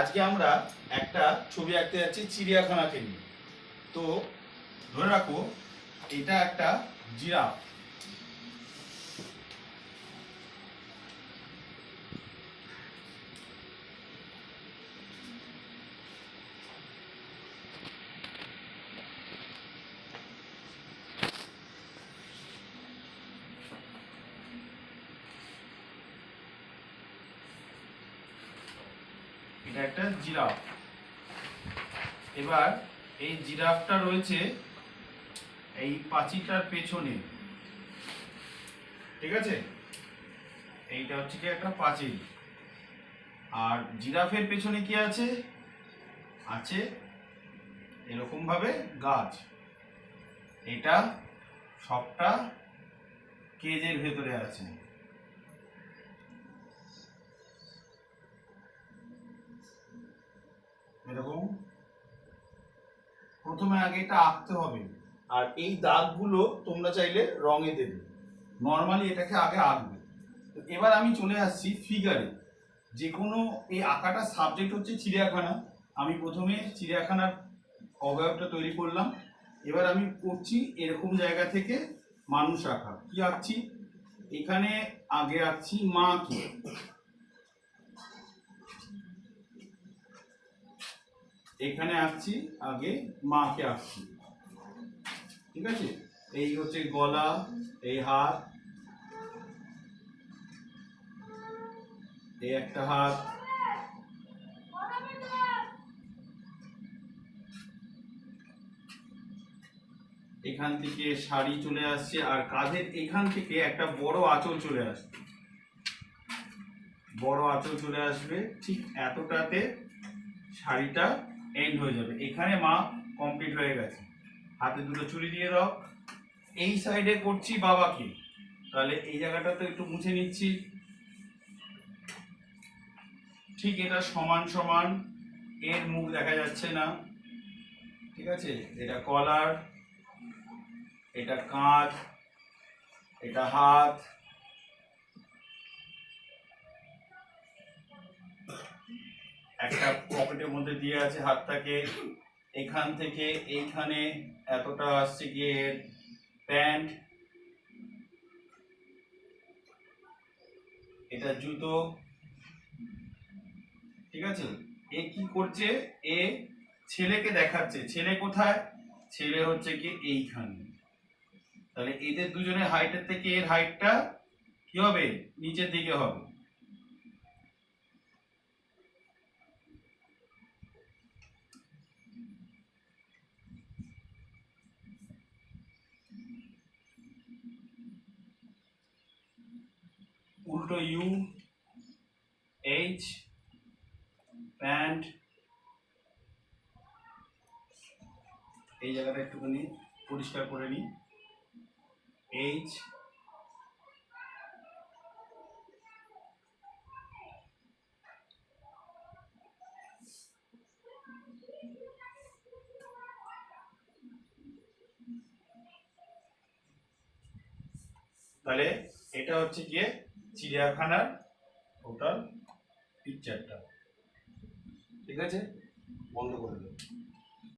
আজকে আমরা একটা ছবি আঁকতে যাচ্ছি চিড়িয়াখানাকে নিয়ে। তো ধরে রাখো এটা একটা জিরাফ। এটা একটা জিরাফ। এবার এই জিরাফটা রয়েছে এই পাঁচিলটার পেছনে। ঠিক আছে? এইটা হচ্ছে কি একটা পাঁচিল। আর জিরাফের পেছনে কি আছে? আছে এরকম ভাবে গাছ। এটা সবটা কেজের ভেতরে আছে এরকম প্রথমে আগে এটা আঁকতে হবে। আর এই দাগগুলো তোমরা চাইলে রঙে দেবে। নর্মালি এটাকে আগে আঁকবে। তো এবার আমি চলে আসছি ফিগারে যে কোনো এই আঁকাটা সাবজেক্ট হচ্ছে চিড়িয়াখানা। আমি প্রথমে চিড়িয়াখানার অবয়বটা তৈরি করলাম। এবার আমি করছি এরকম জায়গা থেকে মানুষ আঁকা। কি আঁকছি? এখানে আগে আঁকছি মা এখানে আসছি, আগে মাকে আসছি। ঠিক আছে? এই হচ্ছে গলা, এই হাত, এই একটা হাত, এখান থেকে শাড়ি চলে আসছে, আর কাঁধের এখান থেকে একটা বড় আঁচল চলে আসছে বড় আঁচল চলে আসবে, ঠিক এতটাতে শাড়িটা এন্ড হয়ে যাবে। এখানে মা কমপ্লিট হয়ে গেছে। হাতে দুটো চুরি দিয়ে দাও। এই সাইডে করছি বাবাকে। তাহলে এই জায়গাটা তো একটু মুছে নিচ্ছি। ঠিক এটা সমান সমান এর মুখ দেখা যাচ্ছে না। ঠিক আছে? এটা কলার এটা কাঁধ, এটা হাত একটা পকেটের মধ্যে দিয়ে আছে হাতটাকে, এখান থেকে এইখানে এতটা আসছে গিয়ে প্যান্ট, এটা জুতো, ঠিক আছে? এ কি করছে? এ ছেলেকে দেখাচ্ছে। ছেলে কোথায়? ছেলে হচ্ছে কি এইখানে। তাহলে এদের দুজনের হাইটের থেকে এর হাইটটা কি হবে? নিচের দিকে হবে। উল্টো ইউ এইচ প্যান্ট এই জায়গাটা একটুখানি পরিষ্কার করে নিই। এইচ তাহলে এটা হচ্ছে গিয়ে চিড়িয়াখানার টোটাল পিকচারটা ঠিক আছে? বন্ধ করে দেবো